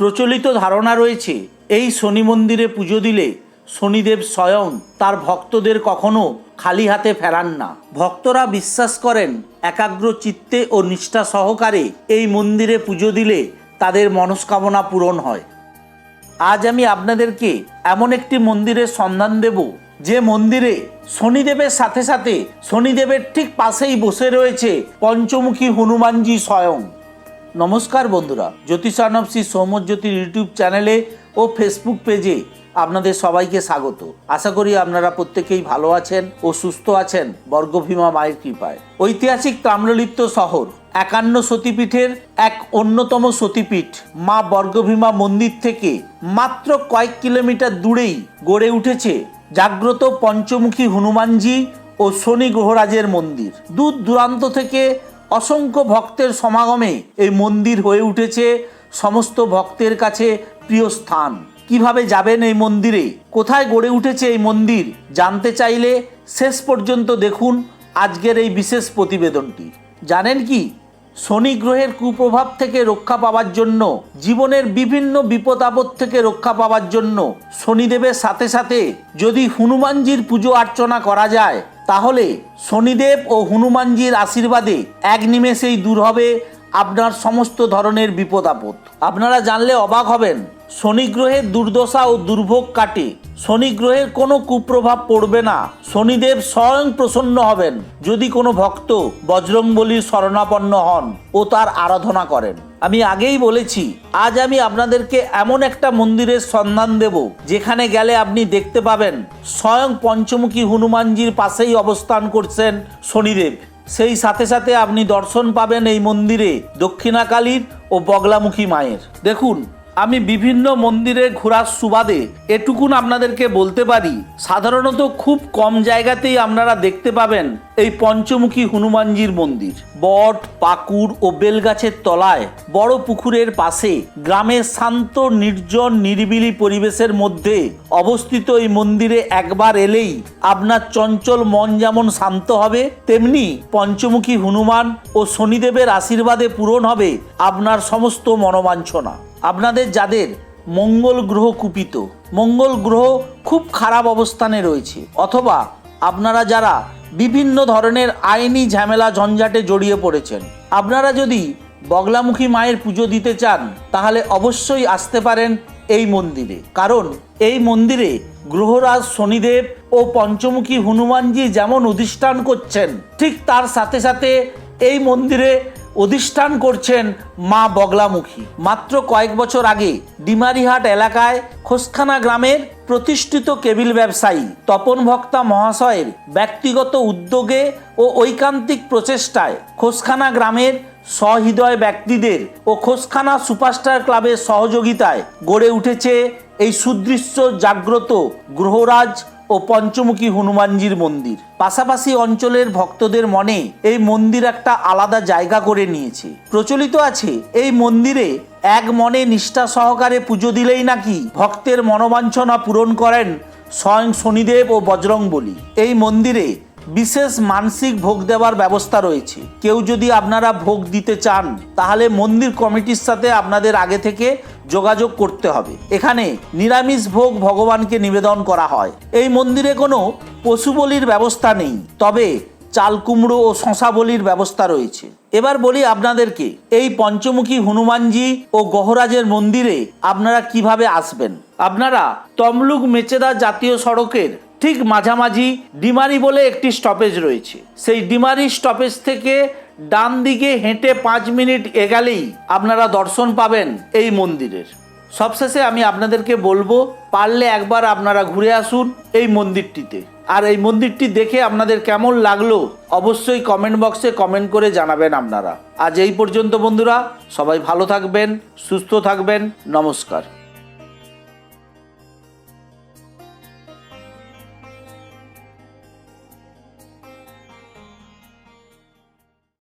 প্রচলিত ধারণা রয়েছে, এই শনি মন্দিরে পুজো দিলে শনিদেব স্বয়ং তার ভক্তদের কখনো খালি হাতে ফেরান না। ভক্তরা বিশ্বাস করেন, একাগ্র চিত্তে ও নিষ্ঠা সহকারে এই মন্দিরে পুজো দিলে তাদের মনস্কামনা পূরণ হয়। আজ আমি আপনাদেরকে এমন একটি মন্দিরের সন্ধান দেব, যে মন্দিরে শনিদেবের সাথে সাথে শনিদেবের ঠিক পাশেই বসে রয়েছে পঞ্চমুখী হনুমানজি স্বয়ং। নমস্কার বন্ধুরা জ্যোতিষানব শ্রী সৌম্যজ্যোতির ইউটিউব চ্যানেলে ও ফেসবুক পেজে আপনাদের সবাইকে স্বাগত। আশা করি আপনারা প্রত্যেকেই ভালো আছেন ও সুস্থ আছেন, বর্গভীমা মায়ের কৃপায়। ঐতিহাসিক তাম্রলিপ্ত শহর, একান্ন সতীপীঠের এক অন্যতম সতীপীঠ, মা বর্গভীমা মন্দির থেকে মাত্র কয়েক কিলোমিটার দূরেই গড়ে উঠেছে জাগ্রত পঞ্চমুখী হনুমানজি ও শনি গ্রহরাজের মন্দির। দূর দূরান্ত থেকে অসংখ্য ভক্তের সমাগমে এই মন্দির হয়ে উঠেছে সমস্ত ভক্তের কাছে প্রিয় স্থান। কীভাবে যাবেন এই মন্দিরে? কোথায় গড়ে উঠেছে এই মন্দির? জানতে চাইলে শেষ পর্যন্ত দেখুন আজকের এই বিশেষ প্রতিবেদনটি। জানেন কি? শনি গ্রহের কুপ্রভাব থেকে রক্ষা পাওয়ার জন্য, জীবনের বিভিন্ন বিপদ আপদ থেকে রক্ষা পাওয়ার জন্য শনিদেবের সাথে সাথে যদি হনুমানজির পুজো অর্চনা করা যায় তাহলে শনিদেব ও হনুমানজির আশীর্বাদে এক নিমেষেই দূর হবে আপনার সমস্ত ধরনের বিপদ আপদ। আপনারা জানলে অবাক হবেন। শনি গ্রহের দুর্দশা ও দুর্ভোগ কাটে। শনি গ্রহের কোনো কুপ্রভাব পড়বে না। শনিদেব স্বয়ং প্রসন্ন হবেন। যদি কোনো ভক্ত বজরংবলীর শরণাপন্ন হন ও তার আরাধনা করেন। আমি আগেই বলেছি, আজ আমি আপনাদেরকে এমন একটা মন্দিরের সন্ধান দেব, যেখানে গেলে আপনি দেখতে পাবেন স্বয়ং পঞ্চমুখী হনুমানজির পাশেই অবস্থান করছেন শনিদেব। সেই সাথে সাথে আপনি দর্শন পাবেন এই মন্দিরে দক্ষিণাকালীর ও বগলামুখী মায়ের। দেখুন আমি বিভিন্ন মন্দিরে ঘোরার সুবাদে এটুকুন আপনাদেরকে বলতে পারি। সাধারণত খুব কম জায়গাতেই আপনারা দেখতে পাবেন এই পঞ্চমুখী হনুমানজির মন্দির। বট, পাকুড় ও বেলগাছের তলায় বড় পুকুরের পাশে গ্রামের শান্ত, নির্জন, নিরিবিলি পরিবেশের মধ্যে অবস্থিত এই মন্দিরে একবার এলেই আপনার চঞ্চল মন যেমন শান্ত হবে, তেমনি পঞ্চমুখী হনুমান ও শনিদেবের আশীর্বাদে পূরণ হবে আপনার সমস্ত মনোবাঞ্ছনা আপনাদের যাদের মঙ্গল গ্রহ কুপিত, মঙ্গল গ্রহ খুব খারাপ অবস্থানে রয়েছে, অথবা আপনারা যারা বিভিন্ন ধরনের আইনি ঝামেলা ঝঞ্ঝাটে জড়িয়ে পড়েছেন, আপনারা যদি বগলামুখী মায়ের পুজো দিতে চান, তাহলে অবশ্যই আসতে পারেন এই মন্দিরে। কারণ এই মন্দিরে গ্রহরাজ শনিদেব ও পঞ্চমুখী হনুমানজি যেমন অধিষ্ঠান করছেন, ঠিক তার সাথে সাথে এই মন্দিরে অধিষ্ঠান করছেন মা বগলামুখী। মাত্র কয়েক বছর আগে ডিমারিহাট এলাকায় খোসখানা গ্রামের প্রতিষ্ঠিত কেবিল ব্যবসায়ী তপন ভক্তা মহাশয়ের ব্যক্তিগত উদ্যোগে ও ঐকান্তিক প্রচেষ্টায় খোসখানা গ্রামের সহৃদয় ব্যক্তিদের ও খোসখানা সুপারস্টার ক্লাবের সহযোগিতায় গড়ে উঠেছে এই সুদৃশ্য জাগ্রত গ্রহরাজ ও পঞ্চমুখী হনুমানজির মন্দির। পাশাপাশি অঞ্চলের ভক্তদের মনে এই মন্দির একটা আলাদা জায়গা করে নিয়েছে। প্রচলিত আছে, এই মন্দিরে এক মনে নিষ্ঠা সহকারে পুজো দিলেই নাকি ভক্তের মনোবাঞ্ছনা পূরণ করেন স্বয়ং শনিদেব ও বজরং বলি এই মন্দিরে বিশেষ মানসিক ভোগ দেওয়ার ব্যবস্থা রয়েছে। কেউ যদি আপনারা ভোগ দিতে চান, তাহলে মন্দির কমিটির সাথে আপনাদের আগে থেকে যোগাযোগ করতে হবে। এখানে নিরামিষ ভোগ ভগবানকে নিবেদন করা হয়। এই মন্দিরে কোনো পশু বলির ব্যবস্থা নেই, তবে চাল কুমড়ো ও শশা বলির ব্যবস্থা রয়েছে। এবার বলি আপনাদেরকে, এই পঞ্চমুখী হনুমানজি ও গহরাজের মন্দিরে আপনারা কীভাবে আসবেন? আপনারা তমলুক মেচেদা জাতীয় সড়কের ঠিক মাঝামাঝি ডিমারি বলে একটি স্টপেজ রয়েছে। সেই ডিমারি স্টপেজ থেকে ডান দিকে হেঁটে পাঁচ মিনিট এগালেই আপনারা দর্শন পাবেন এই মন্দিরের। সবশেষে আমি আপনাদেরকে বলব, পারলে একবার আপনারা ঘুরে আসুন এই মন্দিরটিতে। আর এই মন্দিরটি দেখে আপনাদের কেমন লাগল অবশ্যই কমেন্ট বক্সে কমেন্ট করে জানাবেন আপনারা। আজ এই পর্যন্ত বন্ধুরা, সবাই ভালো থাকবেন, সুস্থ থাকবেন, নমস্কার।